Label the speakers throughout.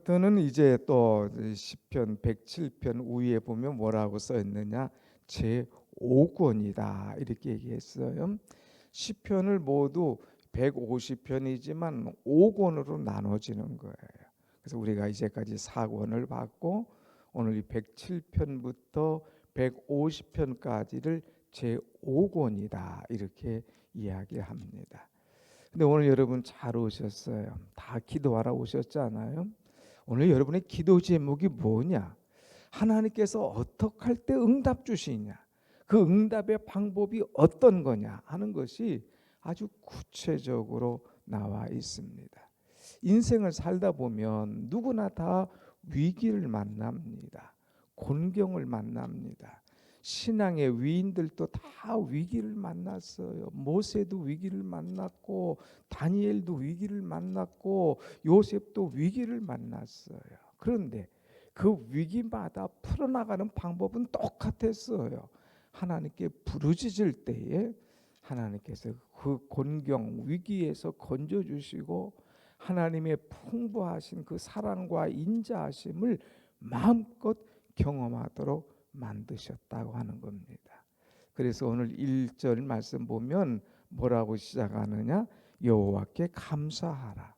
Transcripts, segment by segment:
Speaker 1: 오늘부터는 이제 또 시편 107편 위에 보면 뭐라고 써 있느냐 제 5권이다 이렇게 얘기했어요. 시편을 모두 150편이지만 5권으로 나눠지는 거예요. 그래서 우리가 이제까지 4권을 받고 오늘 이 107편부터 150편까지를 제 5권이다 이렇게 이야기합니다. 근데 오늘 여러분 잘 오셨어요. 다 기도하러 오셨잖아요. 오늘 여러분의 기도 제목이 뭐냐? 하나님께서 어떻게 할 때 응답 주시냐? 그 응답의 방법이 어떤 거냐 하는 것이 아주 구체적으로 나와 있습니다. 인생을 살다 보면 누구나 다 위기를 만납니다. 곤경을 만납니다. 신앙의 위인들도 다 위기를 만났어요. 모세도 위기를 만났고 다니엘도 위기를 만났고 요셉도 위기를 만났어요. 그런데 그 위기마다 풀어나가는 방법은 똑같았어요. 하나님께 부르짖을 때에 하나님께서 그 곤경 위기에서 건져 주시고 하나님의 풍부하신 그 사랑과 인자하심을 마음껏 경험하도록 만드셨다고 하는 겁니다. 그래서 오늘 1절 말씀 보면 뭐라고 시작하느냐? 여호와께 감사하라.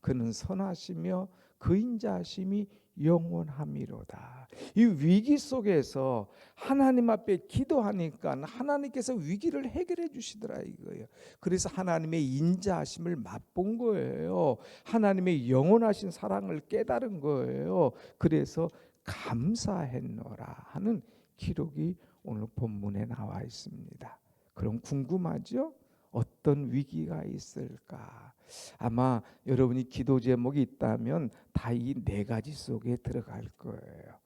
Speaker 1: 그는 선하시며 그 인자하심이 영원함이로다. 이 위기 속에서 하나님 앞에 기도하니까 하나님께서 위기를 해결해 주시더라 이거예요. 그래서 하나님의 인자하심을 맛본 거예요. 하나님의 영원하신 사랑을 깨달은 거예요. 그래서 감사했노라 하는 기록이 오늘 본문에 나와 있습니다. 그럼 궁금하죠? 어떤 위기가 있을까? 아마 여러분이 기도 제목이 있다면 다 이 네 가지 속에 들어갈 거예요.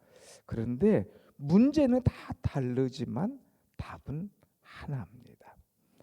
Speaker 1: 그런데 문제는 다 다르지만 답은 하나입니다.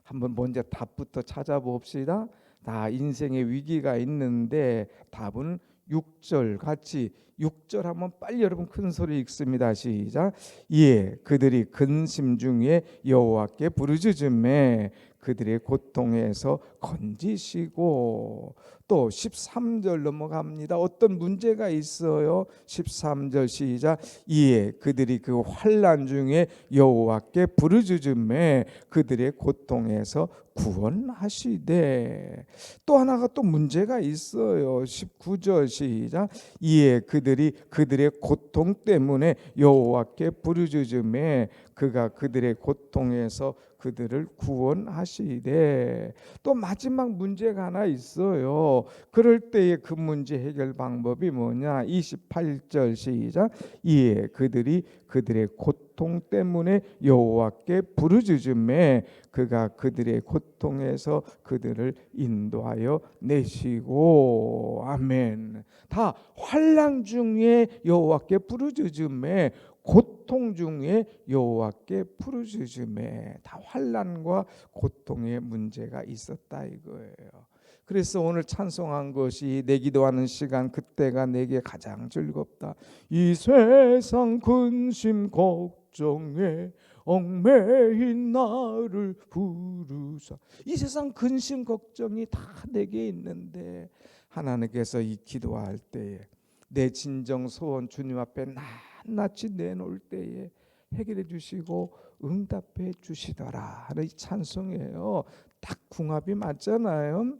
Speaker 1: 한번 먼저 답부터 찾아봅시다. 다 인생의 위기가 있는데 답은 6절 같이 6절 한번 빨리 여러분 큰 소리 읽습니다. 시작. 예, 그들이 근심 중에 여호와께 부르짖음에 그들의 고통에서 건지시고 또 13절 넘어갑니다. 어떤 문제가 있어요. 13절 시작. 이에 그들이 그 환난 중에 여호와께 부르짖음에 그들의 고통에서 구원하시되 또 하나가 또 문제가 있어요. 19절 시작. 이에 그들이 그들의 고통 때문에 여호와께 부르짖음에 그가 그들의 고통에서 그들을 구원하시 되 또 마지막 문제가 하나 있어요. 그럴 때의 그 문제 해결 방법이 뭐냐? 28절 시작. 이에 그들이 그들의 고통 때문에 여호와께 부르짖음에 그가 그들의 고통에서 그들을 인도하여 내시고 아멘. 다 환난 중에 여호와께 부르짖음에 고통 중에 여호와께 부르짖음에 다 환난과 고통의 문제가 있었다 이거예요. 그래서 오늘 찬송한 것이 내 기도하는 시간 그때가 내게 가장 즐겁다. 이 세상 근심 걱정에 얽매인 나를 부르사. 이 세상 근심 걱정이 다 내게 있는데 하나님께서 이 기도할 때에 내 진정 소원 주님 앞에 낱낱이 내놓을 때에 해결해 주시고 응답해 주시더라 하는 이 찬송이에요. 딱 궁합이 맞잖아요.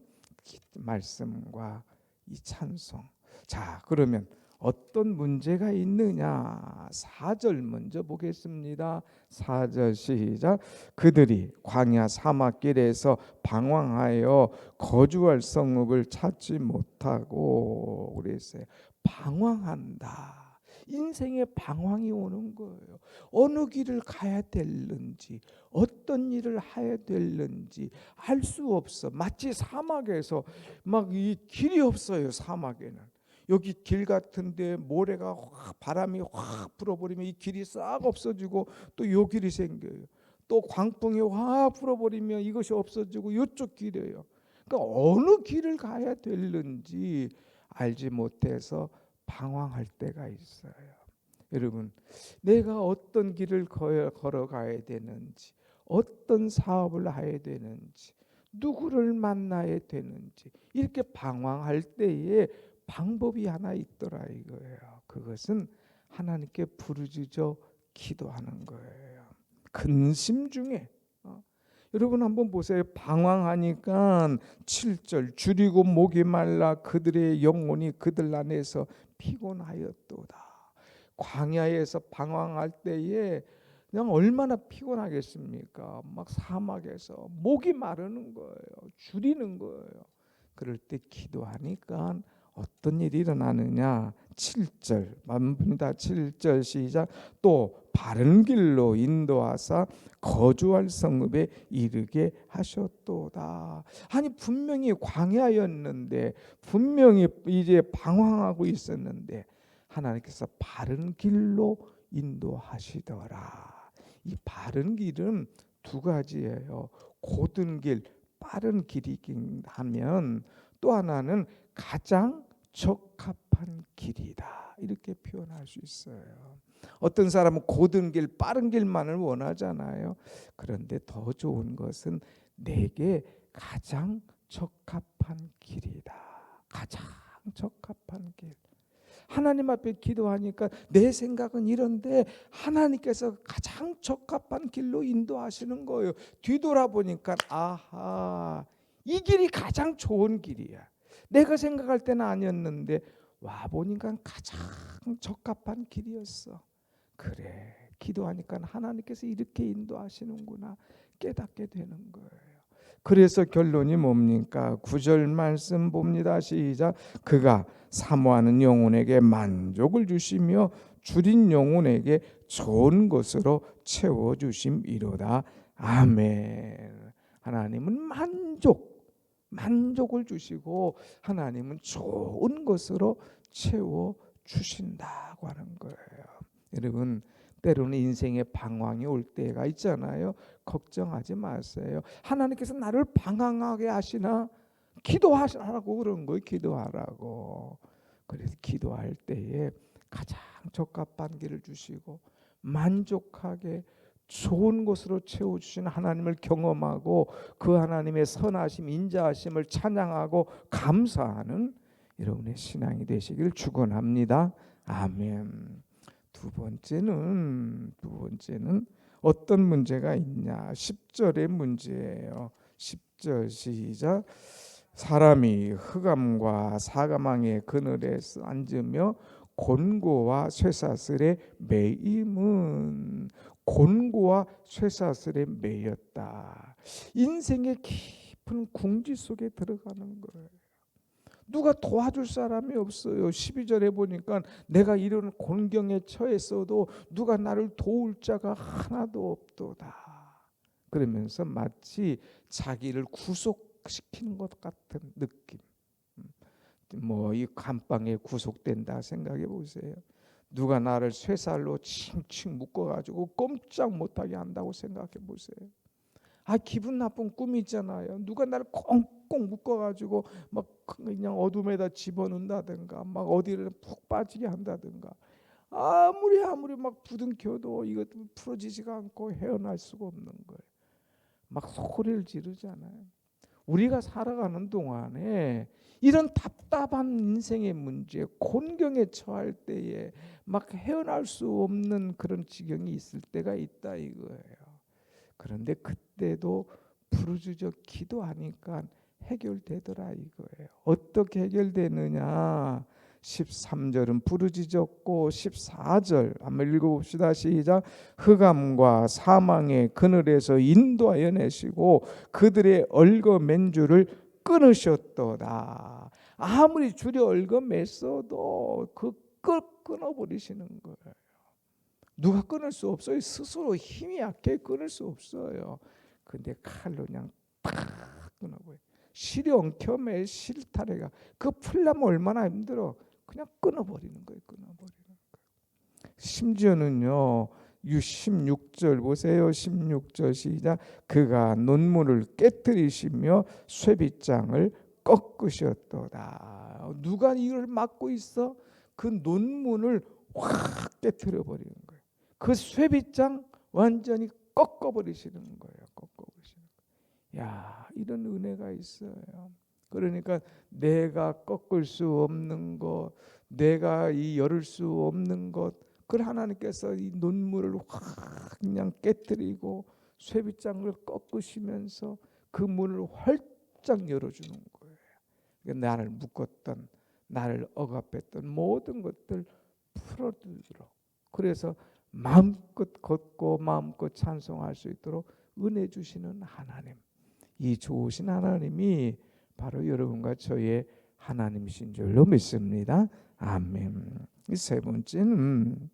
Speaker 1: 말씀과 이 찬송. 자, 그러면 어떤 문제가 있느냐? 4절 먼저 보겠습니다. 4절 시작. 그들이 광야 사막길에서 방황하여 거주할 성읍을 찾지 못하고 그랬어요. 방황한다. 인생의 방황이 오는 거예요. 어느 길을 가야 될는지, 어떤 일을 해야 될는지 알 수 없어. 마치 사막에서 막 이 길이 없어요. 사막에는. 여기 길 같은데 모래가 확 바람이 확 불어버리면 이 길이 싹 없어지고 또 요 길이 생겨요. 또 광풍이 확 불어버리면 이것이 없어지고 이쪽 길이에요. 그러니까 어느 길을 가야 될는지 알지 못해서 방황할 때가 있어요. 여러분, 내가 어떤 길을 걸어가야 되는지, 어떤 사업을 해야 되는지, 누구를 만나야 되는지 이렇게 방황할 때에 방법이 하나 있더라 이거예요. 그것은 하나님께 부르짖어 기도하는 거예요. 근심 중에 어. 여러분 한번 보세요. 방황하니까 7절 줄이고 목이 말라 그들의 영혼이 그들 안에서 피곤하였도다. 광야에서 방황할 때에 그냥 얼마나 피곤하겠습니까? 막 사막에서 목이 마르는 거예요. 줄이는 거예요. 그럴 때 기도하니까 어떤 일이 일어나느냐? 7절 만분다 7절 시작 또 바른 길로 인도하사 거주할 성읍에 이르게 하셨도다. 아니 분명히 광야였는데 분명히 이제 방황하고 있었는데 하나님께서 바른 길로 인도하시더라. 이 바른 길은 두 가지예요. 고든 길, 빠른 길이긴 하면 또 하나는 가장 적합 한 길이다. 이렇게 표현할 수 있어요. 어떤 사람은 고든 길, 빠른 길만을 원하잖아요. 그런데 더 좋은 것은 내게 가장 적합한 길이다. 가장 적합한 길. 하나님 앞에 기도하니까 내 생각은 이런데 하나님께서 가장 적합한 길로 인도하시는 거예요. 뒤돌아보니까 아하 이 길이 가장 좋은 길이야. 내가 생각할 때는 아니었는데 와 보니까 가장 적합한 길이었어. 그래 기도하니까 하나님께서 이렇게 인도하시는구나 깨닫게 되는 거예요. 그래서 결론이 뭡니까? 구절 말씀 봅니다. 시작. 그가 사모하는 영혼에게 만족을 주시며 줄인 영혼에게 좋은 것으로 채워 주심이로다. 아멘. 하나님은 만족 만족을 주시고 하나님은 좋은 것으로 채워 주신다고 하는 거예요. 여러분 때로는 인생에 방황이 올 때가 있잖아요. 걱정하지 마세요. 하나님께서 나를 방황하게 하시나 기도하라고 그런 거예요. 기도하라고. 그래서 기도할 때에 가장 적합한 길을 주시고 만족하게 좋은 곳으로 채워 주신 하나님을 경험하고 그 하나님의 선하심, 인자하심을 찬양하고 감사하는 여러분의 신앙이 되시길 축원합니다. 아멘. 두 번째는 두 번째는 어떤 문제가 있냐? 10절의 문제예요. 10절 시작. 사람이 흑암과 사가망의 그늘에 앉으며 곤고와 쇠사슬에 매임은 곤고와 쇠사슬에 매였다. 인생의 깊은 궁지 속에 들어가는 거예요. 누가 도와줄 사람이 없어요. 12절에 보니까 내가 이런 곤경에 처했어도 누가 나를 도울 자가 하나도 없도다. 그러면서 마치 자기를 구속시키는 것 같은 느낌. 뭐 이 감방에 구속된다 생각해 보세요. 누가 나를 쇠살로 칭칭 묶어 가지고 꼼짝 못하게 한다고 생각해 보세요. 아 기분 나쁜 꿈이 있잖아요. 누가 나를 꽁꽁 묶어가지고 막 그냥 어둠에다 집어넣는다든가, 막 어디를 푹 빠지게 한다든가. 아무리 아무리 막 부둥켜도 이것도 풀어지지가 않고 헤어날 수가 없는 거예요. 막 소리를 지르잖아요. 우리가 살아가는 동안에 이런 답답한 인생의 문제, 곤경에 처할 때에 막 헤어날 수 없는 그런 지경이 있을 때가 있다 이거예요. 그런데 그때도 부르짖어 기도하니까 해결되더라 이거예요. 어떻게 해결되느냐? 13절은 부르짖었고 14절 한번 읽어봅시다 시작 흑암과 사망의 그늘에서 인도하여 내시고 그들의 얼거 맨 줄을 끊으셨도다 아무리 줄이 얼거 맸어도 그 끊어버리시는 거예요 누가 끊을 수 없어요. 스스로 힘이 약해 끊을 수 없어요. 근데 칼로 그냥 탁 끊어버려. 실이 엉켜매 실타래가 그 풀려면 얼마나 힘들어. 그냥 끊어버리는 거예요. 끊어버리는 거예요. 심지어는요. 16절 보세요. 16절 시작. 그가 논문을 깨뜨리시며 쇠빗장을 꺾으셨도다. 누가 이걸 막고 있어? 그 논문을 확 깨뜨려 버리는 거예요. 그 쇠빗장 완전히 꺾어 버리시는 거예요. 꺾어 버리시는 거예요. 야 이런 은혜가 있어요. 그러니까 내가 꺾을 수 없는 것, 내가 이 열을 수 없는 것, 그 하나님께서 이 눈물을 확 그냥 깨뜨리고 쇠빗장을 꺾으시면서 그 문을 활짝 열어주는 거예요. 나를 묶었던, 나를 억압했던 모든 것들 풀어주도록. 그래서 마음껏 걷고 마음껏 찬송할 수 있도록 은혜 주시는 하나님. 이 좋으신 하나님이 바로 여러분과 저의 하나님이신 줄로 믿습니다. 아멘. 이세 번째는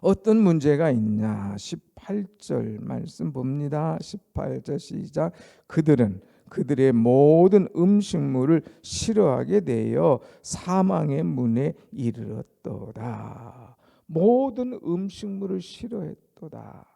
Speaker 1: 어떤 문제가 있냐? 18절 말씀 봅니다. 18절 시작. 그들은 그들의 모든 음식물을 싫어하게 되어 사망의 문에 이르렀도다. 모든 음식물을 싫어했도다.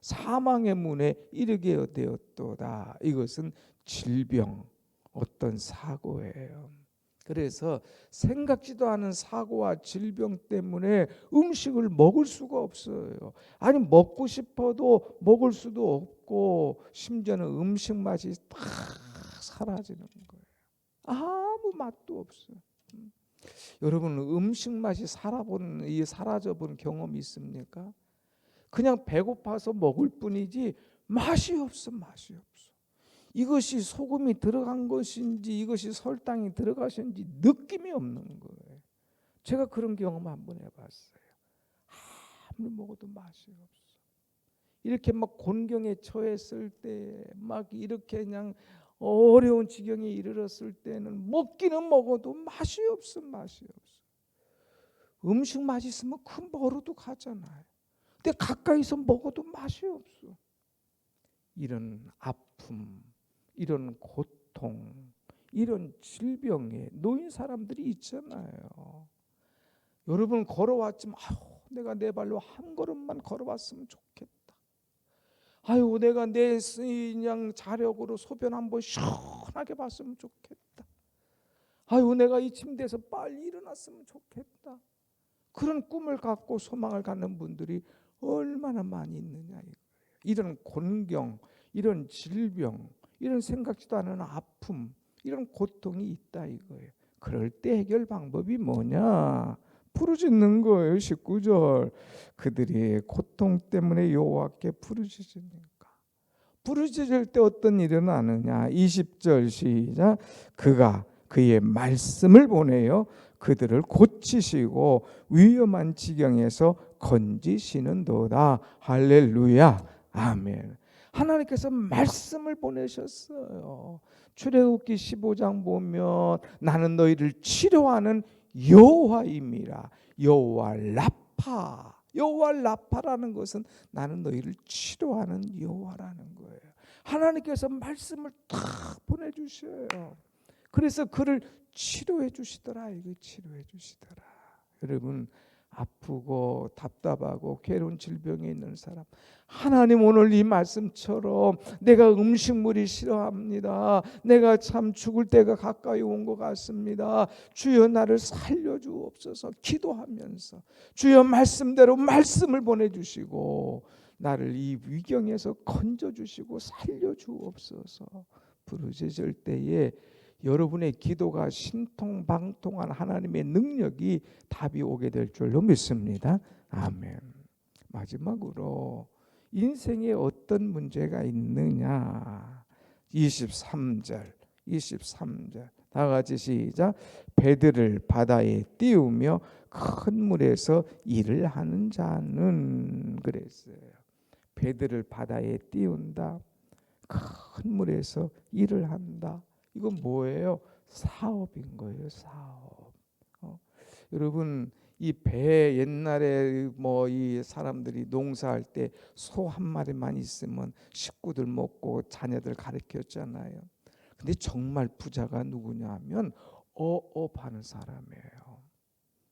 Speaker 1: 사망의 문에 이르게 되었도다. 이것은 질병, 어떤 사고예요. 그래서 생각지도 않은 사고와 질병 때문에 음식을 먹을 수가 없어요. 아니 먹고 싶어도 먹을 수도 없고 심지어는 음식 맛이 다 사라지는 거예요. 아무 맛도 없어요. 음. 여러분 음식 맛이 살아본 이 사라져 본 경험 있습니까? 그냥 배고파서 먹을 뿐이지 맛이 없어 맛이 없어. 이것이 소금이 들어간 것인지 이것이 설탕이 들어가신지 느낌이 없는 거예요. 제가 그런 경험 한 번 해봤어요. 아무리 먹어도 맛이 없어. 이렇게 막 곤경에 처했을 때, 막 이렇게 그냥 어려운 지경에 이르렀을 때는 먹기는 먹어도 맛이 없어, 맛이 없어. 음식 맛있으면 그 멀어도 가잖아요. 근데 가까이서 먹어도 맛이 없어. 이런 아픔, 이런 고통, 이런 질병에 놓인 사람들이 있잖아요. 여러분 걸어왔지만 아유, 내가 내 발로 한 걸음만 걸어왔으면 좋겠다. 아유, 내가 내 그냥 자력으로 소변 한번 시원하게 봤으면 좋겠다. 아유, 내가 이 침대에서 빨리 일어났으면 좋겠다. 그런 꿈을 갖고 소망을 갖는 분들이 얼마나 많이 있느냐 이거예요. 이런 곤경, 이런 질병, 이런 생각지도 않은 아픔, 이런 고통이 있다 이거예요. 그럴 때 해결 방법이 뭐냐? 부르짖는 거예요. 19절. 그들이 고통 때문에 여호와께 부르짖으니까. 부르짖을 때 어떤 일이 나느냐? 20절 시작. 그가 그의 말씀을 보내요. 그들을 고치시고 위험한 지경에서 건지시는도다. 할렐루야. 아멘. 하나님께서 말씀을 보내셨어요. 출애굽기 15장 보면 나는 너희를 치료하는 여호와임이라. 여호와 라파. 여호와 라파라는 것은 나는 너희를 치료하는 여호와라는 거예요. 하나님께서 말씀을 딱 보내 주셔요. 그래서 그를 치료해 주시더라. 이거 치료해 주시더라. 여러분 아프고 답답하고 괴로운 질병에 있는 사람 하나님 오늘 이 말씀처럼 내가 음식물이 싫어합니다. 내가 참 죽을 때가 가까이 온 것 같습니다. 주여 나를 살려주옵소서 기도하면서 주여 말씀대로 말씀을 보내주시고 나를 이 위경에서 건져주시고 살려주옵소서 부르짖을 때에 여러분의 기도가 신통방통한 하나님의 능력이 답이 오게 될 줄로 믿습니다. 아멘. 마지막으로 인생에 어떤 문제가 있느냐? 23절. 23절. 다 같이 시작. 배들을 바다에 띄우며 큰 물에서 일을 하는 자는 그랬어요. 배들을 바다에 띄운다. 큰 물에서 일을 한다. 이건 뭐예요? 사업인 거예요. 사업. 어? 여러분 이 배 옛날에 뭐 이 사람들이 농사할 때 소 한 마리만 있으면 식구들 먹고 자녀들 가르쳤잖아요. 근데 정말 부자가 누구냐면 어업하는 사람이에요.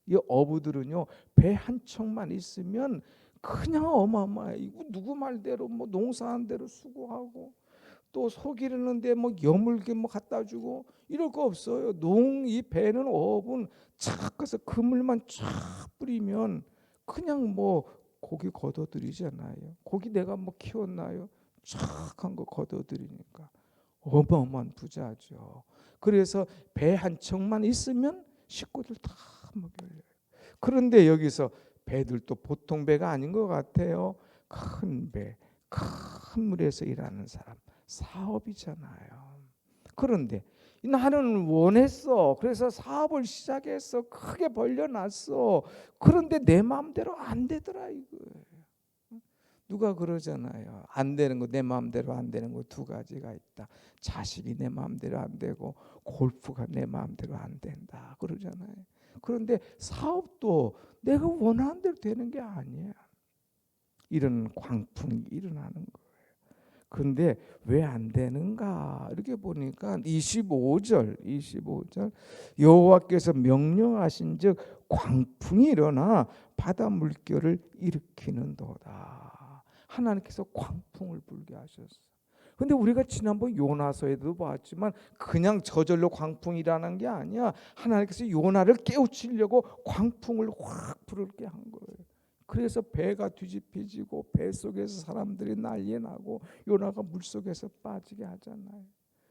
Speaker 1: 이 어부들은요 배 한 척만 있으면 그냥 어마어마해. 이거 누구 말대로 뭐 농사한 대로 수고하고 또소 기르는데 뭐 여물게 뭐 갖다 주고 이럴 거 없어요. 농이 배는 어업은 착 가서 그물만 쫙 뿌리면 그냥 뭐 고기 걷어들이잖아요. 고기 내가 뭐 키웠나요? 착한 거 걷어들이니까 어마어마한 부자죠. 그래서 배 한 척만 있으면 식구들 다 먹여요. 그런데 여기서 배들도 보통 배가 아닌 것 같아요. 큰 배, 큰 물에서 일하는 사람, 사업이잖아요. 그런데 나는 원했어. 그래서 사업을 시작했어. 크게 벌려놨어. 그런데 내 마음대로 안 되더라 이거예요. 누가 그러잖아요. 안 되는 거 내 마음대로 안 되는 거 두 가지가 있다. 자식이 내 마음대로 안 되고 골프가 내 마음대로 안 된다. 그러잖아요. 그런데 사업도 내가 원하는 대로 되는 게 아니야. 이런 광풍이 일어나는 거예요. 근데 왜 안 되는가? 이렇게 보니까 25절, 25절 여호와께서 명령하신즉 광풍이 일어나 바다 물결을 일으키는도다. 하나님께서 광풍을 불게 하셨어. 근데 우리가 지난번 요나서에도 봤지만 그냥 저절로 광풍이라는 게 아니야. 하나님께서 요나를 깨우치려고 광풍을 확 부르게 한 거예요. 그래서 배가 뒤집혀지고 배 속에서 사람들이 난리 나고 요나가 물 속에서 빠지게 하잖아요.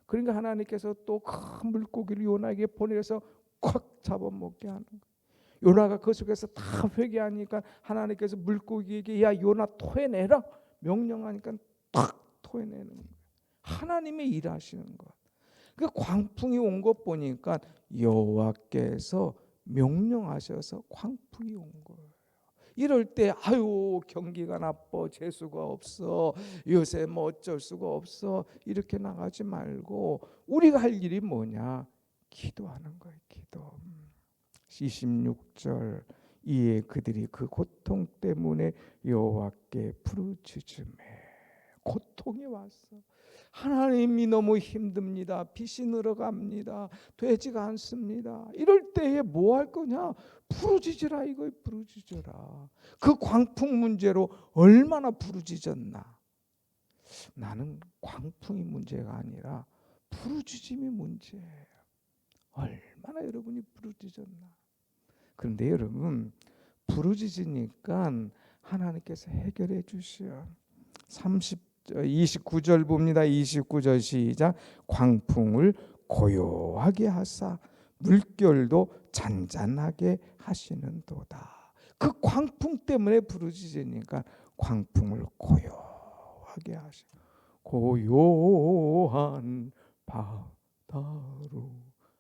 Speaker 1: 그러니까 하나님께서 또 큰 물고기를 요나에게 보내서 콱 잡아먹게 하는 거예요. 요나가 그 속에서 다 회개하니까 하나님께서 물고기에게 야 요나 토해내라 명령하니까 탁 토해내는 거예요. 하나님이 일하시는 것. 그 광풍이 온 것 보니까 여호와께서 명령하셔서 광풍이 온 거예요. 이럴 때 아유 경기가 나빠 재수가 없어 요새 뭐 어쩔 수가 없어 이렇게 나가지 말고 우리가 할 일이 뭐냐 기도하는 거예요 기도 26절 이에 그들이 그 고통 때문에 여호와께 부르짖음에 고통이 왔어 하나님이 너무 힘듭니다. 빚이 늘어갑니다. 되지가 않습니다. 이럴 때에 뭐 할 거냐? 부르짖으라 이거 부르짖어라. 그 광풍 문제로 얼마나 부르짖었나? 나는 광풍이 문제가 아니라 부르짖음이 문제예요. 얼마나 여러분이 부르짖었나? 그런데 여러분 부르짖으니까 하나님께서 해결해 주셔. 30 29절 봅니다. 29절 시작. 광풍을 고요하게 하사 물결도 잔잔하게 하시는도다. 그 광풍 때문에 부르짖으니까 광풍을 고요하게 하시. 고요한 바다로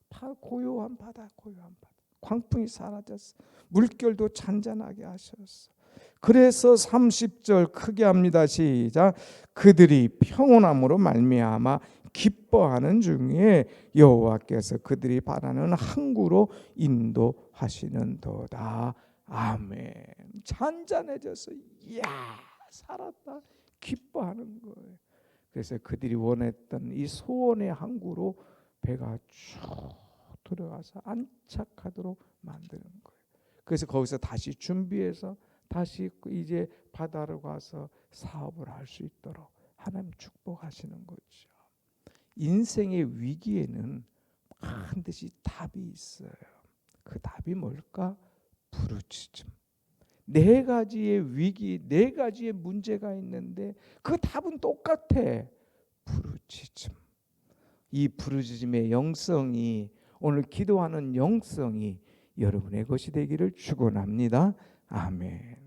Speaker 1: 다 고요한 바다, 고요한 바다. 광풍이 사라졌어. 물결도 잔잔하게 하셨어. 그래서 30절 크게 합니다. 시작. 그들이 평온함으로 말미암아 기뻐하는 중에 여호와께서 그들이 바라는 항구로 인도하시는도다. 아멘. 잔잔해져서 이야 살았다 기뻐하는 거예요. 그래서 그들이 원했던 이 소원의 항구로 배가 쭉 들어가서 안착하도록 만드는 거예요. 그래서 거기서 다시 준비해서 다시 이제 바다로 가서 사업을 할 수 있도록 하나님 축복하시는 거죠. 인생의 위기에는 반드시 답이 있어요. 그 답이 뭘까? 부르짖음. 네 가지의 위기, 네 가지의 문제가 있는데 그 답은 똑같아. 부르짖음. 이 부르짖음의 영성이 오늘 기도하는 영성이 여러분의 것이 되기를 축원합니다. 아멘.